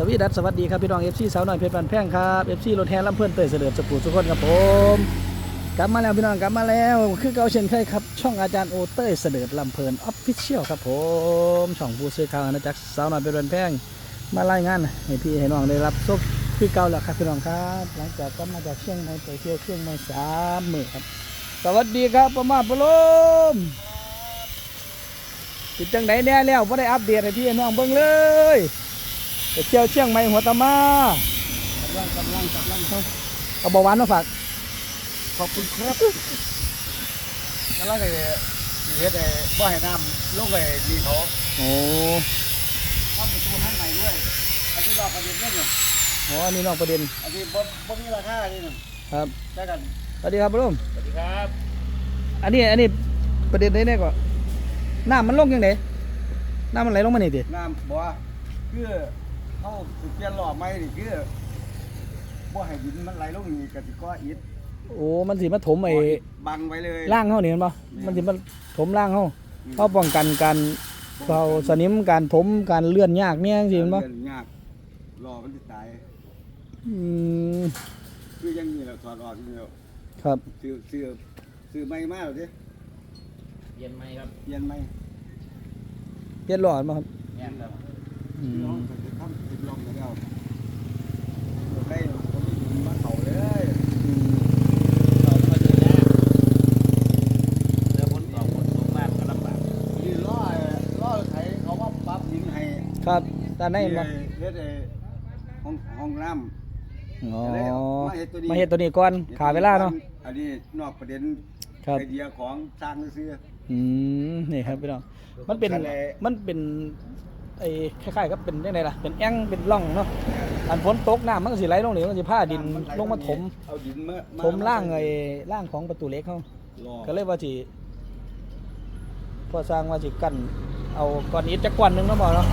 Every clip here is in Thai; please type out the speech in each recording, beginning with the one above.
สวีดัสสวัสดีครับพี่น้องเอฟซีสาวน้อยเพชรบันแพงครับเอฟซีรถแห่ลำเพื่อนเตยเสด็จสปูสุขคนครับผมกลับมาแล้วพี่น้องกลับมาแล้ว คือเก่าเช่นเคยครับ ช่องอาจารย์โอเต้ยเสด็จลำเพลินออฟฟิเชียลครับผมช่องผู้สื่อข่าวอาณาจักสาวน้อยเพชรบันแพงมารายงานให้พี่ให้น้องได้รับชมคือเก่าแล้วครับพี่น้องครับ หลังจากกลับมาจากเชียงใหม่ไปเที่ยวเชียงใหม่สามหมื้อครับ สวัสดีครับประมาทปลมเป็นจังไหนแน่แล้วไ่ได้อัปเดตให้พี่ให้น้องเบิ่งเลย เที่ยวเชียงใหม่หัวตะมากำลังกำลังกำลังเอาเบาหวานมาฝากขอบคุณครับกำลังไอ้เฮ็ดไอ้บ่ให้น้ำลงไอ้ดีเขาโอ้ทำประตูข้างในด้วยอันนี้รอประเด็นเนี่ยโหอันนี้นอกประเด็นอันนี้บ่บ่มีราคาอันนี้นะครับได้กันสวัสดีครับปลมสวัสดีครับ อันนี้อันนี้ประเด็นไหนแน่ก่อนน้ำมันลงยังไงน้ำมันไหลลงมานี่ดิน้ำบ่ว่าคือ เขาสิเปลี่ยนหล่อใหม่นี่คือบ่ให้ดินมันไหลลงนี่ก็สิก่ออิฐโอ้ มันสิมาถมไอ้บังไว้เลยล่างเฮานี่เห็นปะมันสิมาถมล่างเฮาเฮาป้องกันการเผาสนิมการถมการเลื่อนยากเนี่ยจังซี่เห็นปะเรื่องยากรอมันสิตายอืมคืออยังนี้แหละถอดออกนี่แล้วครับซื้อซื้อซื้อใหม่มาแล้วดิเย็นไหมครับเปลี่ยนใหม่เปลี่ยนหลอดมาครับแน่นครับ อืน้องมก็จะทำติดลมกันแล้วได้ผมมีหินมาเขาเลยอืมเราก็เดินยากเรือพ้นต่อพ้นตกบ้านก็ลำบากนี่ล้อล้อไถเขาว่าปรั๊บหินให้ครับด้านในเห็นปะเฮ็ดไอ้ห้องห้องน้อ๋อจะได้เอามาเฮ็ดตัวนี้มาเฮ็ดตัวนี้ก่อนำขาเวลาเนาะ อันนี้นอกประเด็นครับไอเดียของสร้างซื้ออืมนี่ครับพี่น้อง มันเป็นทะเลมันเป็น ไอ้คล้ายๆกับเป็นยังไงล่ะเป็นแอ่งเป็นร่องเนาะอันฝนตกน้ำมันก็สิไหลลงนี่มันก็สิพาดินำไหลงมาถมเอาดินมาถมล่างไอ้ล่างของประตูเหล็กเขารอก็เลยว่าสิพอสร้างว่าสิกั้นเอาก้อนอิฐจักก้อนหนึงเนาะบ่เนาะ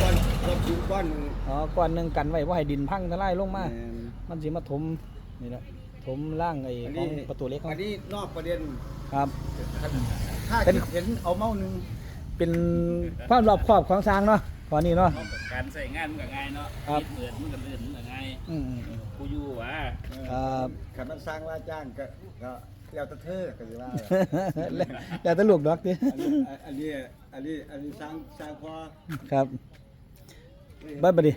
ก้อนก้อนดินก้อนหนึงอ๋อก้อนหนึงกันไว้บ่ให้ดินพังทลายลงมาแม่นมันสิมาถมนี่แหละถมล่างไอ้อันขอนี้งประตูเหล็กเขาอันนี้นอกประเด็นครับถ้าเป็นคิดเห็นเอาเมาหนึ่ง เป็นความรอบครอบของสร้างเนาะขอนี่เนาะ เพราะการใส่งานมันก็ง่ายเนาะครับเปิดมันก็เลื่อนมันก็ง่ายอืมกูอยู่วะครับขันมันสร้างว่าจ้างก็ก็แล้วแต่เธอก็จะว่าแล้วแล้วแตลูกดอกดิอันนี้อันนี้อันนี้สร้างสร้างพอครับบัดบัดดิ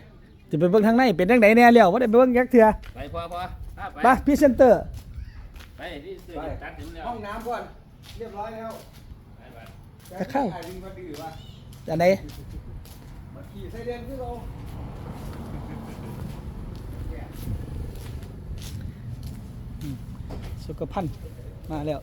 จะไปเบิ่งทางในเป็นจังไดแน่แล้วบ่ได้ไปเบิ่งยักเทื่อไปพอพอพาไปไปพรีเซนเตอร์ ไปที่ซื้อตัดถึงแล้วห้องน้ำก่อนเรียบร้อยแล้วไปไป จะเข้าอันไหนสุกพันมาแล้ว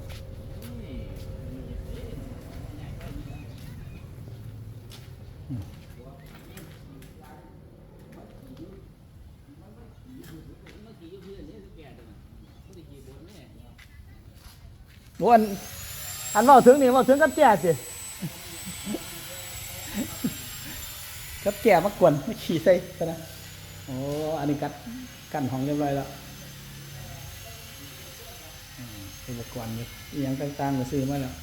วันอันว่าถึงนี่ว่าถึงกับแจ้สิ กับแก่มากวนมาขี่ใส่ซะนะโอ้อันนี้กัดกันห้องเรียบร้อยแล้วอุปกรณ์นี่อหยังต่างๆก็ซื้อมาแล้ว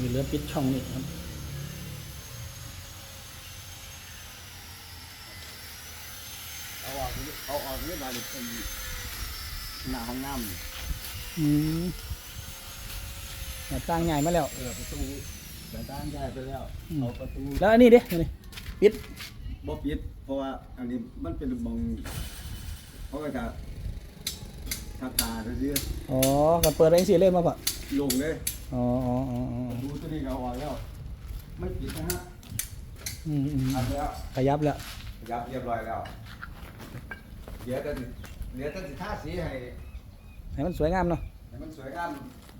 มีเหลือปิดช่องนี่ครับ เอาออกเอาออกเรียบร้อยเลยเป็นหน้าห้องน้ำอืมหน้าต่างใหญ่มาแล้วเออประตูแต่ด้านได้ไปแล้วอืม เอาประตูแล้วอันนี้ดิอันนี้ปิดบ่ปิดเพราะว่าอันนี้มันเป็นบองเขาก็จะทับตาซื่ออ๋อก็เปิดอะไรสิเล่นมาปะๆลงเลยอ๋ออ๋ออ๋ออ๋อประตูตัวนี้ก็เอาออกแล้วไม่ปิดนะฮะอืมอืมทำแล้วขยับแล้วยับเรียบร้อยแล้ว เดี๋ยวจะเดี๋ยวจะทาสีให้ให้มันสวยงามเนาะให้มันสวยงาม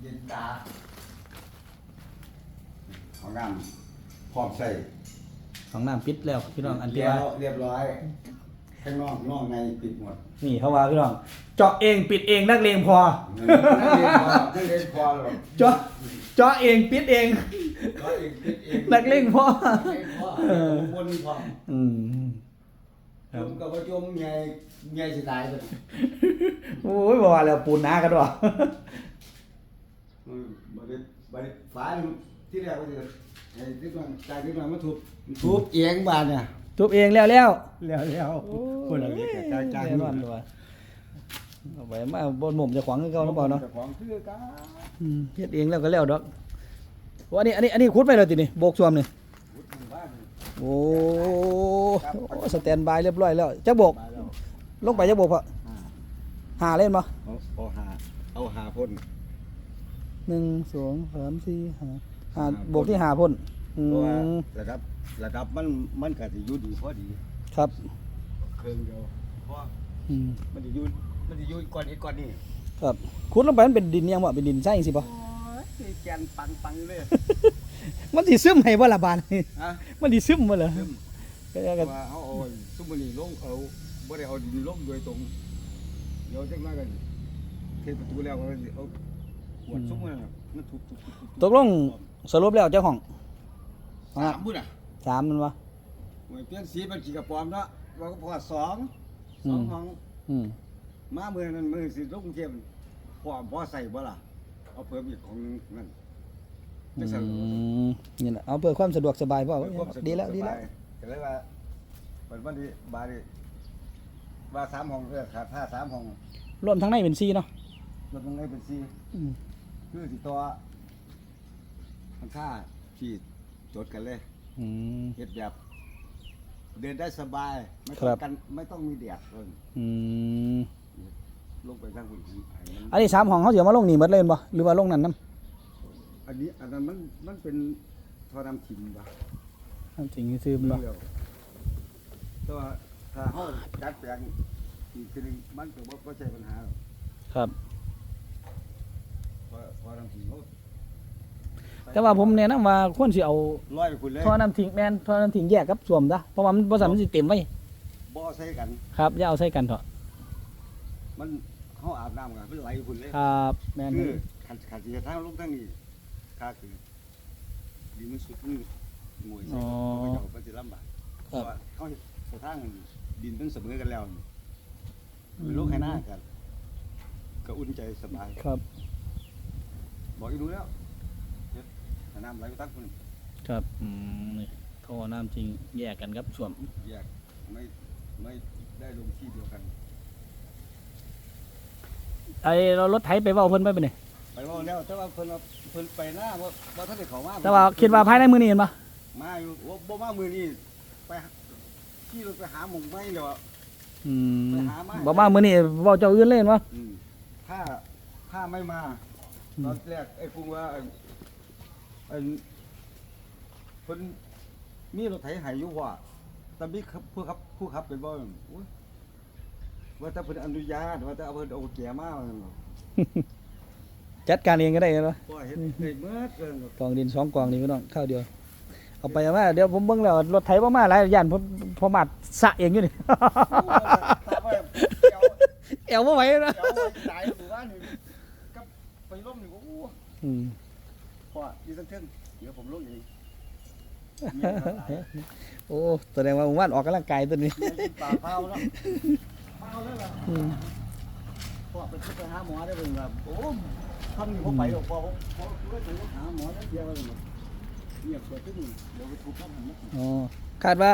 เย็นตาของงามพร้อมใส่ของน้ำปิดแล้วพี่น้องอันที่แล้ว่าวเรียบร้อยข้างนอกนอกในปิดหมดนี่เขาว่าพี่น้องเจาะเองปิดเองนักเลงพอ นั่นเรียนพอนั่นเรียนพอหรอกเจาะเจาะเองปิดเองร้อยเองปิดเองนักเลงพอ นักเลงพอเออ บนพออืม คผรับมกับว่าจมใหญ่ใหญ่สิตายเลยบโอ้ยบ่ว่าแล้วปูนหนากันว่ะอืมบัดนี้บัดนี้ฝาที่แรกว่าสิไอ้ที่มันใจที่มันมาทุบทุบเอียงบานเนี่ย ทุบเองแล้วแล้วแล้วแล้วคนละเล็กกลางกลางแน่นอนด้วยเอาไว้มาบนหม่มเจะขวางคือเก่าแล้วเปล่าเนาะของคือกันอืมเฮ็ดเองแล้วก็แล้วดอกโอ้อันนี้อันนี้อันนี้ขุดไปเลยตินี่โบกสวมนี่พุทธบ้าน โอ้โอ้สแตนบายเรียบร้อยแล้วจักโบกมาแล้วลงไปจักโบกพออ่าหาเล่นบ่เอาเอาหาเอาหาพ่นหนึ่งสองสามสี่ห้าหาห้าโบกที่หาพ่นอืเพราะว่ามระดับระดับมันมันก็สิอยู่ดีพอดีครับเครื่องเดียวเพราะอืมมันสิอยู่มันสิอยู่ก่อนอีกก่อนนี่ครับขุดลงไปมันเป็นดินยังบ่เป็นดินใช่จังซี่บ่โอ้ยแกนปังปังเลย มันสิซึมให้บ่ล่ะบานฮะมันสิซึมบ่ล่ะซึมก็เพก็ราะว่าเอาเอาซุมมันนี่ลงเอาบ่ได้เอาดินลงโดยตรงเดี๋ยวจักหน่อยกันเทประตูแล้วก็สิเอาขวดซุมมันน่ะมันทุบทุบทุบทุบตกลงสรุปแล้วเจ้าของสามพุ่นอะสามมันวะหวยเปลี่ยนสีเป็นสีกระปอมเนาะเราก็พอสองอืสองมห้องอืมมาเมื่อนั้นมือสิลงกรุงเทพพอพอใส่บ่ล่ะเอาเพิ่มอีกของนึงนั่น อืจะสะดวกมนี่แหละเอาเพื่อความสะดวกสบายพ่อเพื่อความสะดีวกแล้วสดีบาแล้วยก็เลยว่าวันวันนี้บาดีว่าสามห้องเออขาดผ้าสามห้องรวมทั้งในเป็นซีเนาะรถตรงไหนเป็นสี่อืมคือสิตัวมันค่าที่จดกันเลยอืม เฮ็ดแบบ เดินได้สบาย ไม่คต้อรังบ กันไม่ต้องมีแดดเพิ่นอืมลงไปทางหุ่นให้มันอันนี้สามห้องเขาเสียมาลงนี่หมดเลยบ่หรือว่าลงนั่นน้ อันนี้อันนั้นมันมันเป็นทอน้ำถิ่นปะำจริงซื้อมันบ่เดียวแต่ว่าถ้าเฮาจัดแปลงอีกทีหนึงมันก็บ่บ่ใช่ปัญหาหรอกครับ เพราะทอน้ำถิ่นเขาแต่ว่าผมแนะนำว่าควรสิเอาร้อยไปคุณเลยท่อน้ำทิ้งแม่นท่อน้ำทิ้งแยกกับสวมซะเพราะว่ามันบ่ซั่นมันสิเต็มไว้บ่ใส่กัน ครับอย่าเอาใส่กันเถอะมันเฮาอาบน้ำกันมันไหลคุณเลยครับแม่นคือขันขันสิทางลงทางนี้ ค่าคือดีมันสุดมือมวยใส่กันเขาก็จะมันสิลำบากเพราะว่าเขาเฮ็ดสถานดินมันเสมอกันแล้วนี่มันลงให้หน้ากันก็อุ่นใจสบาย ครับ บอกอีกดูแล้วเฮ็ดให้น้ำไหลไปตั้งคนครับอืมนี่ท่อน้ำทิ้งแยกกันกับสวมแยกไม่ไม่ได้ลงที่เดียวกัน ไอ้เรารถไถไปเว้าเพิ่นไปบ่นี่ ไปเว่าแล้วแต่ว่าเพิ่นว่าเพิ่นไปหน้าว่าว่าท่านได้เข้ามาแต่ว่าคิดว่าภายในมื้อนี้เห็นบ่มาอยู่โอ้บ่มามือนี้ไปหาขี่รถไปหาหมองไม้เดี๋ยวอืมไปหามาบ่มามื้อนี้เว้าเจ้าอื่นเลยเห็นบ่อืมถ้าถ้าไม่มาอืมตอนแรกไอ้คุงว่าไอ้ไอ้เพิ่นมีรถไถให้อยู่ว่าแต่มีครับผู้ขับผู้ขับเป็นบ่โอ้ยว่าถ้าเพิ่นอนุญาตว่าถ้าเอาเพิ่นเอาแก่มาว่าซั่นเนาะ จัดการเองก็ได้เนาะบ่เฮ็ดได้เมื่อเกินเนาะกองดินสองกองนี่พี่น้องข้าวเดียว เอาไปเอามาเดี๋ยวผมเบิ่งแล้วรถไถบ่มาหลายย่านผมพอมาดสะเองอยู่นี่ ถามว่าเดี๋ยวแอวบ่ไหวนะเดี๋ยวว่าตายหมู่บ้านนี่กับไปล้มนี่ก็โอ้อืมพ่ออยู่ทั้งเทิงเดี๋ยวผมลงเองเมียเขาหลายโอ้แสดงว่าหมู่บ้านออกกำลังกายตัวนี้เมียกินปลาเผาเนาะเผาแล้วล่ะอืม พ่อไปทุบไปหาหมอได้เป็นแบบโอ้ ทำนี่ผมไปหรอกพ่อผมพ่อผมก็ไปหาหมอได้เดียวเลยเนี่ยเงียบเกิดขึ้นเดี๋ยวไปทุบน้ำมันนะอ๋อคาดว่า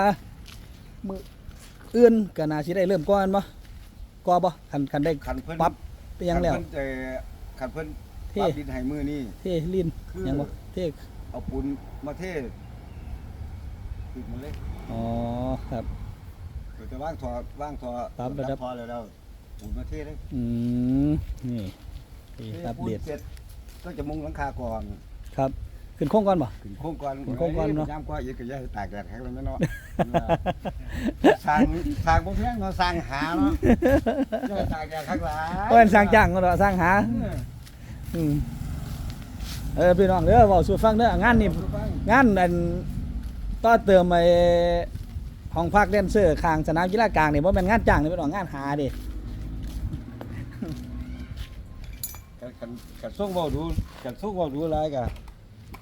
มื้ออื่นก็น่าสิได้เริ่มก่อนบ่ก่อบ่คันคันได้ขันเพิ่นปรับไปยังแล้วขันเพิ่นเอ่อขันเพิ่นเท่ปรับดินไห้มือนี่เทลินคือยังบ่เทเอาปูนมาเทติดมันเลยอ๋อครับเดี๋ยวจะว่างทอว่างทอปรับระดับพอแล้วแล้วปูนมาเทเลยอืมนี่ นี่เทอัปปูนเดตเสร็จก็จะมุงหลังคาก่อนครับ ขึ้นโค้งก่อนบ่ ขึ้นโค้งก่อนขึ้นโค้งก่อนเนาะย้ำก็อีกก็อย่าให้ตากแดดแข็งเลยเนาะ สร้างสร้างบ่เพียงเนาะสร้างหาเนาะอย่าให้ตากแดดข้างหลังเพิ่นสร้างจ้างก็สร้างหาอืมเออพี่น้องเด้อเว้าสู่ฟังเด้องานนี่ งานอันต่อเติมไอ้ห้องพักแดนเซอร์ข้างสนามกีฬากลางนี่บ่แม่นงานจ้างนี่พี่น้องงานหาเด้ กันกันกันส่งเว้าดูกันส่งเว้าดูหลายกะ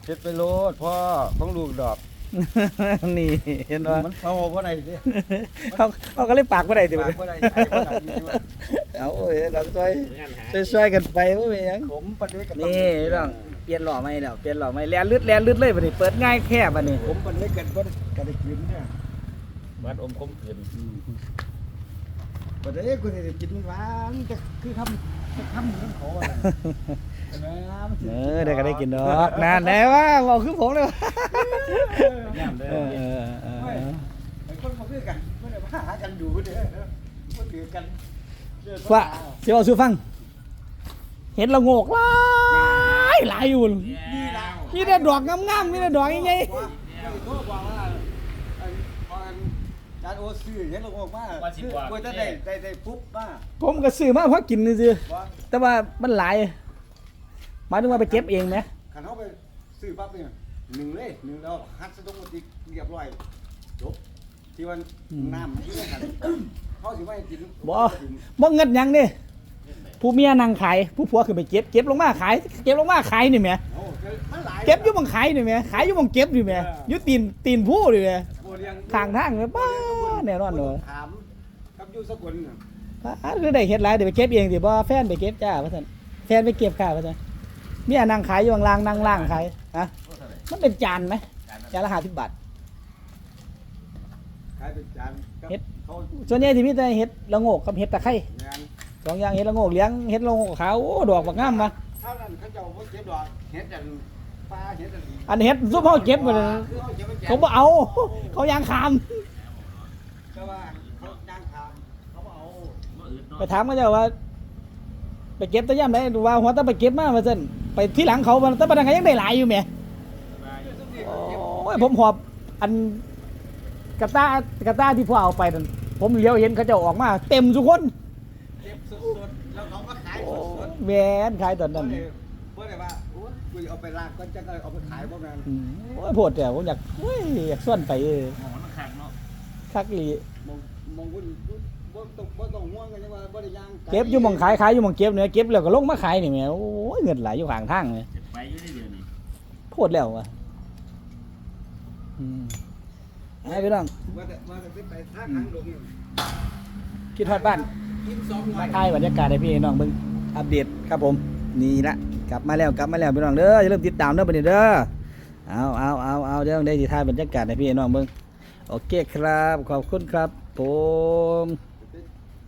เฮ็ดไปโลดพ่อของลูกดอกนี่เห็นบ่มันเผาเพราะอะไรสิเขาเขาก็เลยปากบ่ได้ติปาบ่กเพราะอะไรใช่เพราะอะไรนี่ว่าเอาโอ้ยเราช่วยงานหาช่วยๆกันไปบ่เป็นหยังผมปันนี้กับนี่พี่น้องเปลี่ยนหล่อใหม่แล้วเปลี่ยนหล่อใหม่แลนลึดแลนลึดเลยบัดนี้เปิดง่ายแค่บัดนี้ผมปันนี้กันก็กันได้กินเนี่ยวัดอมคมขืนปันนี้กูจะกินหวานจะคือคำคำของเขาอะไรเออเดี๋ยวก็ได้กินดอกนานแล้วว่าบอกคือผมเลยว่ะย่ำเด้เออเออเออเออไอ้คนมาคือกันไม่ได้มาหากันดูเด้อมาถือกันว่าสิเอาสู้ฟัง เห็นละโงกหลายหลายอยู่นี่ละมีแต่ดอกงามๆมีแต่ดอกใหญ่าก็บอกว่า จานโอซื้อเห็นเราบอกว่าควรจะได้ได้ได้ปุ๊บมาๆผมก็ซื้อมาเพราะกินซื่อว่าๆแต่ว่ามันหลายหมายถึงว่าไปเก็บเองไหมขันเขาไปซื้อปั๊บเนี่ยหนึ่งเลยหนึ่งแล้วฮัดสะดุ้งติเรียบร้อยจบที่วันน้ำที่นั่นเขาสิว่าให้กินบ่บ่เงินหยังนี่ผู้เมียนั่งขายผู้ผัวขึ้นไปเก็บเก็บลงมาขาย เก็บลงมาขายนี่แหม โอ้มันหลาย เก็บอยู่บังขายนี่แหมขายอยู่บังเก็บนี่แหมอยู่ตีนตีนผู้นี่แหม โอ้เลี้ยข้างทางเลยป้าแน่นอนเด้อถามกับอยู่สกุลน่ะป้าคือได้เฮ็ดหลายเดี๋ยวไปเก็บเองสิบ่แฟนไปเก็บจ้าว่าซั่นแฟนไปเก็บค่ะว่าซั่นเมียนั่งขายอยู่ข้างล่างนั่งล่างขายฮะมันเป็นจานไหมจานละ50บาทขายเป็นจานกับเฮ็ดเขาส่วนใหญ่ที่มีแต่เฮ็ดละโงกกับเฮ็ดตะไคร้งานสองอย่างเฮ็ดละโงกเลี้ยงเฮ็ดละโงกขาวโอ้ดอกบักงามมาเท่านั้นเขาเจ้าบ่เก็บดอกเฮ็ดอันปลาเฮ็ด อันอันเฮ็ดซุปเฮาเก็บบ่ได้คือเขาเก็บไว้แจกเขาบ่เอา เขายางคามแต่ว่าเขาจ้างทำเขาบ่เอาบ่อืดเนาะไปถามเขาเจ้าว่า ไปเก็บแตะย่ำได้ดูว่าหัวแตะไปเก็บมาว่าซั่นไปที่หลังเขามันแตะบัดนั้นก็ยังได้หลายอยู่แหมโอ้ยผมหอบอันกระต้ากระต้าที่พ่อเอาไปนั่นผมเลี้ยวเห็นเขาเจ้าออกมา เต็มทุกคนเก็บสดๆแล้วเขาก็ขายโอ้สดแม่นขายตอนๆนั้นบ่ได้บ่ได้ว่าโอ้ ยกูเอาไปลากก่อนจะเอาไปขายบ่แม่นอืมโอ้ยโพดแต่ผมอยากเฮ้ยอยากส่วนไปเออหมอมันขังเนาะคักอีหลีมองมองคุณบ่ต้องบ่ต้องห่วงกันจังว่าบ่ได้ย่างไเก็บอยู่หมองขายขายอยู่หมองเก็บเนี่ยเก็บแล้วก็ลงมาขายนี่แหม่โอ้ยเงินไหลอยู่ข้างทางเลยจะไปอยู่ได้เดี๋ยวนี้โพดแล้วว่ะอืมไอ้พี่น้องว่าแต่ว่าแต่ไปทางทางลงนี่คิดฮอดบ้านกินสองวัมาน ถ่ายบรรยากาศให้พี่น้องเบิ่งอัปเดตครับผม นี่ละกลับมาแล้วกลับมาแล้วพี่น้องเด้ออย่าลืมติดตามเด้อบัดนี้เด้อเอาเอาเอาเอาเดี๋ยวได้ที่ท่าบรรยากาศให้พี่น้องเบิ่งโอเคครับ ขอบคุณครับผม